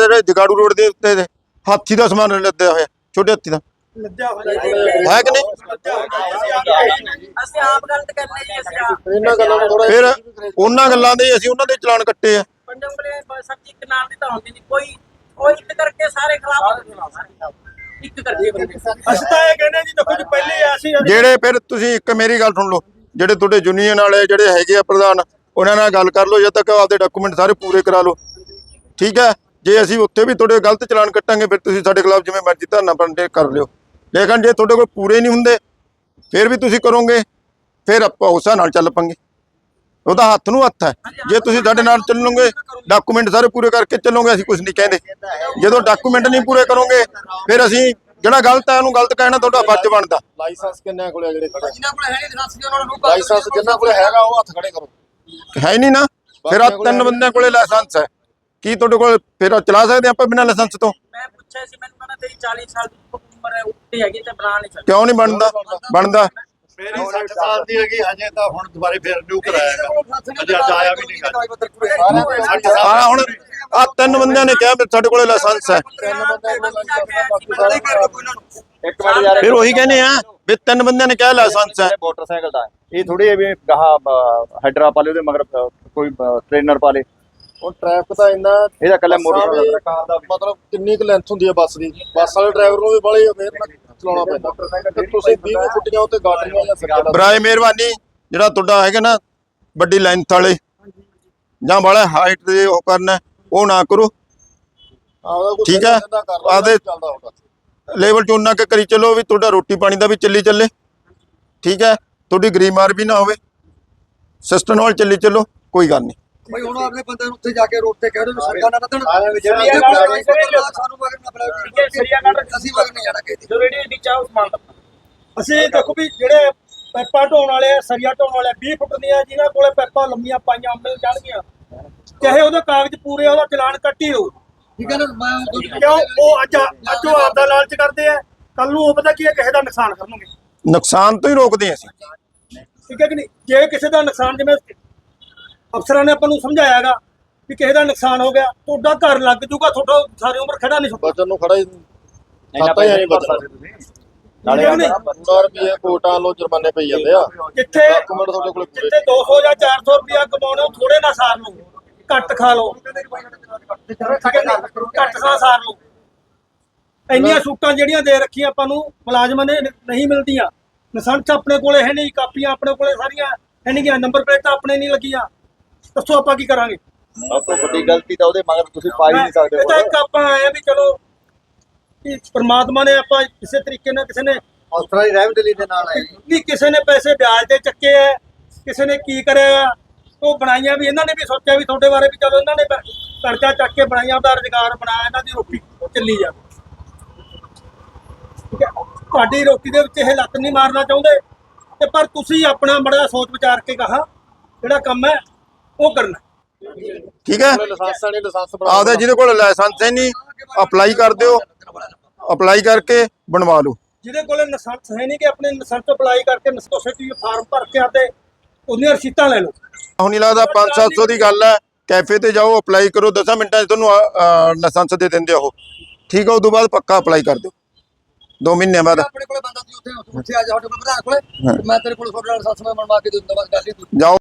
ਜਿਹੜੇ ਜਗਾੜੂ ਰੋਡ ਦੇ ਉੱਤੇ ਦੇ ਹਾਥੀ ਦਾ ਸਮਾਨ ਲੱਦਿਆ ਹੋਇਆ ਛੋਟੇ ਹਾਥੀ ਦਾ। ਲੱਦਿਆ ਹੋਇਆ। ਹੈ ਕਿ ਨਹੀਂ? ਅਸੀਂ ਆਪ ਗਲਤ ਕਰਨੇ ਜੀ ਅਸੀਂ ਆਪ। ਇਹਨਾਂ ਗੱਲਾਂ ਨੂੰ ਥੋੜਾ ਫਿਰ ਉਹਨਾਂ ਗੱਲਾਂ ਦੇ ਅਸੀਂ ਉਹਨਾਂ ਦੇ ਚਲਾਨ ਕੱਟੇ ਆ। ਪੰਜੰਗਲੇ ਸਬਜ਼ੀ ਇੱਕ ਨਾਮ ਦੀ ਤਾਂ ਹੁੰਦੀ ਨਹੀਂ। ਕੋਈ ਕੋਈ ਇੱਕ ਕਰਕੇ ਸਾਰੇ ਖਰਾਬ ਹੋ ਜਾਂਦੇ ਇੱਕ ਕਰਕੇ ਬੰਦੇ। ਅਸੀਂ ਤਾਂ ਇਹ ਕਹਿੰਦੇ ਜੀ ਦੇਖੋ ਜੀ ਪਹਿਲੇ ਅਸੀਂ ਜਿਹੜੇ ਫਿਰ ਤੁਸੀਂ ਇੱਕ ਮੇਰੀ ਗੱਲ ਸੁਣ ਲਓ ਜਿਹੜੇ ਤੁਹਾਡੇ ਯੂਨੀਅਨ ਵਾਲੇ ਜਿਹੜੇ ਹੈਗੇ ਆ ਪ੍ਰਧਾਨ ਉਹਨਾਂ ਨਾਲ ਗੱਲ ਕਰ ਲਓ ਜਦ ਤੱਕ ਆਪਦੇ ਡਾਕੂਮੈਂਟ ਸਾਰੇ ਪੂਰੇ ਕਰਾ ਲਓ। ਠੀਕ ਹੈ? ਜੇ ਅਸੀਂ ਉੱਥੇ ਵੀ ਤੁਹਾਡੇ ਗਲਤ ਚਲਾਨ ਕੱਟਾਂਗੇ ਫਿਰ ਤੁਸੀਂ ਸਾਡੇ ਖਿਲਾਫ ਜਿਵੇਂ ਮਰਜ਼ੀ ਧਰਨਾ ਬੰਦੇ ਕਰ ਲਿਓ। ਲੇਕਿਨ ਜੇ ਤੁਹਾਡੇ ਕੋਲ ਪੂਰੇ ਨਹੀਂ ਹੁੰਦੇ ਫਿਰ ਵੀ ਤੁਸੀਂ ਕਰੋਗੇ ਫਿਰ ਆਪਾਂ ਉਸੇ ਨਾਲ ਚੱਲ ਪਾਂਗੇ ਉਹਦਾ ਹੱਥ ਨੂੰ ਹੱਥ ਹੈ। ਜੇ ਤੁਸੀਂ ਸਾਡੇ ਨਾਲ ਚੱਲੋਗੇ ਡਾਕੂਮੈਂਟ ਸਾਰੇ ਪੂਰੇ ਕਰਕੇ ਚੱਲੋਗੇ ਅਸੀਂ ਕੁਝ ਨਹੀਂ ਕਹਿੰਦੇ। ਜਦੋਂ ਡਾਕੂਮੈਂਟ ਨਹੀਂ ਪੂਰੇ ਕਰੋਗੇ ਫਿਰ ਅਸੀਂ ਜਿਹੜਾ ਗਲਤ ਹੈ ਉਹਨੂੰ ਗਲਤ ਕਹਿਣਾ ਤੁਹਾਡਾ ਫਰਜ਼ ਬਣਦਾ। ਲਾਇਸੈਂਸ ਕਿੰਨਿਆਂ ਕੋਲੇ ਜਿਹੜੇ ਖੜੇ ਜਿਨ੍ਹਾਂ ਕੋਲ ਹੈ ਨਹੀਂ ਲਾਇਸੈਂਸ ਉਹਨਾਂ ਨੂੰ ਲਾਇਸੈਂਸ ਜਿੰਨਾਂ ਕੋਲੇ ਹੈਗਾ ਉਹ ਹੱਥ ਖੜੇ ਕਰੋ। ਹੈ ਨਹੀਂ ਨਾ। ਫਿਰ ਆ ਤਿੰਨ ਬੰਦਿਆਂ ਕੋਲੇ ਲਾਇਸੈਂਸ ਹੈ। ਕੀ ਤੁਹਾਡੇ ਕੋਲ ਫਿਰ ਚਲਾ ਸਕਦੇ ਆਪਾਂ ਬਿਨਾਂ ਲਾਇਸੈਂਸ ਤੋਂ? ਮੈਂ ਪੁੱਛਿਆ ਸੀ ਮੈਨੂੰ ਕਹਿੰਦਾ ਤੇਰੀ 40 ਸਾਲ ਦੀ ਉਮਰ ਹੈ ਉੱਤੇ ਹੈਗੀ ਤੇ ਬਣਾ ਨਹੀਂ ਸਕਦਾ। ਕਿਉਂ ਨਹੀਂ ਬਣਦਾ? ਬਣਦਾ। ਮੇਰੀ 60 ਸਾਲ ਦੀ ਹੈਗੀ ਹਜੇ ਤਾਂ ਹੁਣ ਦੁਬਾਰੇ ਫੇਰ ਰਿਨਿਊ ਕਰਾਇਆ ਅਜੇ ਅੱਜ ਆਇਆ ਵੀ ਨਹੀਂ ਆ ਹੁਣ ਆ ਤਿੰਨ ਬੰਦਿਆਂ ਨੇ ਕਿਹਾ ਸਾਡੇ ਕੋਲੇ ਲਾਇਸੈਂਸ ਹੈ। ਇੱਕ ਮਿੰਟ ਯਾਰ ਫਿਰ ਉਹੀ ਕਹਿੰਦੇ ਆ ਵੀ ਤਿੰਨ ਬੰਦਿਆਂ ਨੇ ਕਿਹਾ ਲਾਇਸੈਂਸ ਹੈ। ਮੋਟਰਸਾਈਕਲ ਦਾ। ਹੈ। ਇਹ ਥੋੜੀ ਵੀ ਗਾਹ ਹੈਡਰਾ ਪਾ ਲੇ ਉਹਦੇ ਮਗਰ ਕੋਈ ਟ੍ਰੇਨਰ ਪਾ ਲੇ। ਉਹ ਟ੍ਰੈਫਿਕ ਤਾਂ ਇੰਨਾ ਇਹਦਾ ਕੱਲਾ ਮੋਟਰਸਾਈਕਲ ਦਾ ਕਾਰ ਦਾ ਮਤਲਬ ਕਿੰਨੀ ਕੁ ਲੈਂਥ ਹੁੰਦੀ ਹੈ ਬੱਸ ਦੀ? ਬੱਸ ਵਾਲੇ ਡਰਾਈਵਰ ਨੂੰ ਵੀ ਬੜੀ ਅਵੇਅਰ ਨਾਲ ਚਲਾਉਣਾ ਪੈਂਦਾ। ਤੇ ਤੁਸੀਂ 20 ਫੁੱਟੀਆਂ ਉੱਤੇ ਗਾਟਰੀਆਂ ਜਾਂ ਸੱਜਾ ਬਰਾਏ ਮਿਹਰਬਾਨੀ ਜਿਹੜਾ ਤੁਹਾਡਾ ਹੈਗਾ ਨਾ ਵੱਡੀ ਲੈਂਥ ਵਾਲੇ ਜਾਂ ਬੜਾ ਹਾਈਟ ਦੇ ਉਹ ਕਰਨਾ ਉਹ ਨਾ ਕਰੋ। ਠੀਕ ਹੈ। ਹੁੰਦਾ ਲੈਵਲ ਚ ਉਹਨਾਂ ਕੇ ਕਰੀ ਚੱਲੋ ਵੀ ਤੁਹਾਡਾ ਰੋਟੀ ਪਾਣੀ ਦਾ ਵੀ ਚੱਲੀ ਚੱਲੇ। ਠੀਕ ਹੈ? ਤੁਹਾਡੀ ਗਰੀਬ ਮਾਰ ਵੀ ਨਾ ਹੋਵੇ। ਸਿਸਟਮ ਨਾਲ ਚੱਲੀ ਚੱਲੋ ਕੋਈ ਗੱਲ ਨਹੀਂ। ਬਈ ਹੁਣ ਆਪਣੇ ਬੰਦੇ ਨੂੰ ਉੱਥੇ ਜਾ ਕੇ ਰੋਡ ਤੇ ਕਹਿ ਦਿਓ ਵੀ ਸਰਕਾਰ ਨਾ ਸਾਨੂੰ ਨਾ ਬੁਲਾਓ ਅਸੀਂ ਵਗਰ ਨਹੀਂ ਜਾਣਾ ਕਿਸੇ ਦੀ। ਜੋ ਰੇਡੀ ਦੀ ਚਾਹ ਸਮਾਨ ਦਾ ਅਸੀਂ ਦੇਖੋ ਵੀ ਜਿਹੜੇ ਪੈਪਾ ਢੋਣ ਵਾਲੇ ਆ, ਸਰੀਆ ਢੋਣ ਵਾਲੇ 20 ਫੁੱਟ ਦੀਆਂ ਜਿਨ੍ਹਾਂ ਕੋਲੇ ਪੈਪਾ ਲੰਮੀਆਂ ਪਾਈਆਂ ਮਿਲ ਜਾਣਗੀਆਂ। ਚਾਹੇ ਉਹਦੇ ਕਾਗਜ਼ ਪੂਰੇ ਉਹਦਾ ਚਲਾਨ ਕੱਟੀ ਲਓ ਠੀਕ ਹੈ ਨਾ ਕਿਉਂ? ਉਹ ਅੱਜ ਅੱਜ ਉਹ ਆਪਦਾ ਲਾਲਚ ਕਰਦੇ ਆ। ਕੱਲ ਨੂੰ ਉਹ ਪਤਾ ਕੀ ਹੈ ਕਿਸੇ ਦਾ ਨੁਕਸਾਨ ਕਰਨਗੇ। ਨੁਕਸਾਨ ਤੋਂ ਹੀ ਰੋਕਦੇ ਹਾਂ ਅਸੀਂ। ਠੀਕ ਹੈ ਕਿ ਨਹੀਂ? ਜੇ ਕਿਸੇ ਦਾ ਨੁਕਸਾਨ ਜਿਵੇਂ ਅਫਸਰਾਂ ਨੇ ਆਪਾਂ ਨੂੰ ਸਮਝਾਇਆਗਾ ਵੀ ਕਿਸੇ ਦਾ ਨੁਕਸਾਨ ਹੋ ਗਿਆ ਤੁਹਾਡਾ ਘਰ ਲੱਗ ਜਾਊਗਾ ਤੁਹਾਡਾ ਸਾਰੀ ਉਮਰ ਖੜਾ ਨਹੀਂ ਸਕਦਾ ਬਚਨ ਨੂੰ ਖੜਾ ਹੀ ਖਾਤਾ ਹੀ ਨਹੀਂ ਬਚਦਾ ਨਾਲੇ 100 ਰੁਪਏ ਕੋਟਾਂ ਲੋ ਜੁਰਮਾਨੇ ਪਈ ਜਾਂਦੇ ਆ। ਜਿੱਥੇ ਡਾਕੂਮੈਂਟ ਤੁਹਾਡੇ ਕੋਲ ਪੂਰੇ ਜਿੱਥੇ 200 ਜਾਂ 400 ਰੁਪਇਆ ਕਮਾਉਣੇ ਉਹ ਥੋੜੇ ਨਾ ਸਾਰ ਲਓ। ਘੱਟ ਖਾ ਲਓ। ਠੀਕ ਹੈ ਨਾ? ਘੱਟ ਖਾ ਸਾਰ ਲਓ। ਇੰਨੀਆਂ ਛੂਟਾਂ ਜਿਹੜੀਆਂ ਦੇ ਰੱਖੀਆਂ ਆਪਾਂ ਨੂੰ ਮੁਲਾਜ਼ਮਾਂ ਨੇ ਨਹੀਂ ਮਿਲਦੀਆਂ। ਲਾਇਸੈਂਸ ਆਪਣੇ ਕੋਲੇ ਹੈ ਨਹੀਂ ਕਾਪੀਆਂ ਆਪਣੇ ਕੋਲੇ ਸਾਰੀਆਂ ਹੈ ਨਹੀਂ ਗਿਆ ਨੰਬਰ ਪਲੇਟਾਂ ਆਪਣੇ ਨਹੀਂ ਲੱਗੀਆਂ। ਦੱਸੋ ਆਪਾਂ ਕੀ ਕਰਾਂਗੇ? ਸਭ ਤੋਂ ਵੱਡੀ ਗਲਤੀ ਤਾਂ ਉਹਦੇ ਮਗਰ ਤੁਸੀਂ ਪਾ ਹੀ ਨਹੀਂ ਸਕਦੇ ਇਹ ਤਾਂ ਇੱਕ ਆਪਾਂ ਆਏ ਵੀ ਚਲੋ ਕਿ ਪ੍ਰਮਾਤਮਾ ਨੇ ਆਪਾਂ ਕਿਸੇ ਤਰੀਕੇ ਨਾਲ ਕਿਸੇ ਨੇ ਦੀ ਰਹਿਮਦਿਲੀ ਦੇ ਨਾਲ ਆਏ। ਵੀ ਕਿਸੇ ਨੇ ਪੈਸੇ ਵਿਆਜ ਤੇ ਚੱਕੇ ਆ ਕਿਸੇ ਨੇ ਕੀ ਕਰਿਆ ਆ, ਉਹ ਬਣਾਈਆਂ ਵੀ ਇਹਨਾਂ ਨੇ ਵੀ ਸੋਚਿਆ ਵੀ ਤੁਹਾਡੇ ਬਾਰੇ ਵੀ ਚਲੋ ਇਹਨਾਂ ਨੇ ਕਰਜ਼ਾ ਚੱਕ ਕੇ ਬਣਾਈਆਂ ਉਹਦਾ ਰੁਜ਼ਗਾਰ ਬਣਾਇਆ ਇਹਨਾਂ ਦੀ ਰੋਟੀ ਚੱਲੀ ਜਾ ਤੁਹਾਡੀ ਰੋਟੀ ਦੇ ਵਿੱਚ ਇਹ ਲੱਤ ਨਹੀਂ ਮਾਰਨਾ ਚਾਹੁੰਦੇ ਤੇ ਪਰ ਤੁਸੀਂ ਆਪਣਾ ਬੜਾ ਸੋਚ ਵਿਚਾਰ ਕੇ ਕਹਾ ਜਿਹੜਾ ਕੰਮ ਹੈ ਉਹ ਕਰਨਾ। ਠੀਕ ਹੈ? ਲਾਇਸੈਂਸ ਲਾਇਸੈਂਸ ਆਪਦਾ ਜਿਹਦੇ ਕੋਲ ਲਾਇਸੈਂਸ ਹੈ ਨਹੀਂ ਅਪਲਾਈ ਕਰ ਦਿਓ। ਅਪਲਾਈ ਕਰਕੇ ਬਣਵਾ ਲਓ। ਜਿਹਦੇ ਕੋਲੇ ਲਾਇਸੈਂਸ ਹੈ ਨਹੀਂ ਕਿ ਆਪਣੇ ਲਾਇਸੈਂਸ ਅਪਲਾਈ ਕਰਕੇ ਸੋਸਾਇਟੀ ਫਾਰਮ ਭਰ ਕੇ ਆਤੇ ਉਹਦੀਆਂ ਰਸੀਤਾਂ ਲੈ ਲਓ। ਹੁਣ ਨਹੀਂ ਲੱਗਦਾ 5-700 ਦੀ ਗੱਲ ਹੈ। ਕੈਫੇ ਤੇ ਜਾਓ ਅਪਲਾਈ ਕਰੋ। 10 ਮਿੰਟਾਂ 'ਚ ਤੁਹਾਨੂੰ ਲਾਇਸੈਂਸ ਦੇ ਦਿੰਦੇ ਉਹ। ਠੀਕ ਹੈ ਉਦੋਂ ਬਾਅਦ ਪੱਕਾ ਅਪਲਾਈ ਕਰ ਦਿਓ। 2 ਮਹੀਨੇ ਬਾਅਦ। ਆਪਣੇ ਕੋਲੇ ਬੰਦਾ ਸੀ ਉੱਥੇ ਉੱਥੇ ਆ ਜਾ ਸਾਡੇ ਕੋਲ ਪ੍ਰਧਾਨ ਕੋਲੇ। ਮੈਂ ਤੇਰੇ ਕੋਲ ਤੁਹਾਡੇ ਨਾਲ ਸੱਸ ਨਾਲ ਬਣਵਾ ਕੇ ਦੇ ਬਸ ਗੱਲ ਹੀ ਜਾਓ।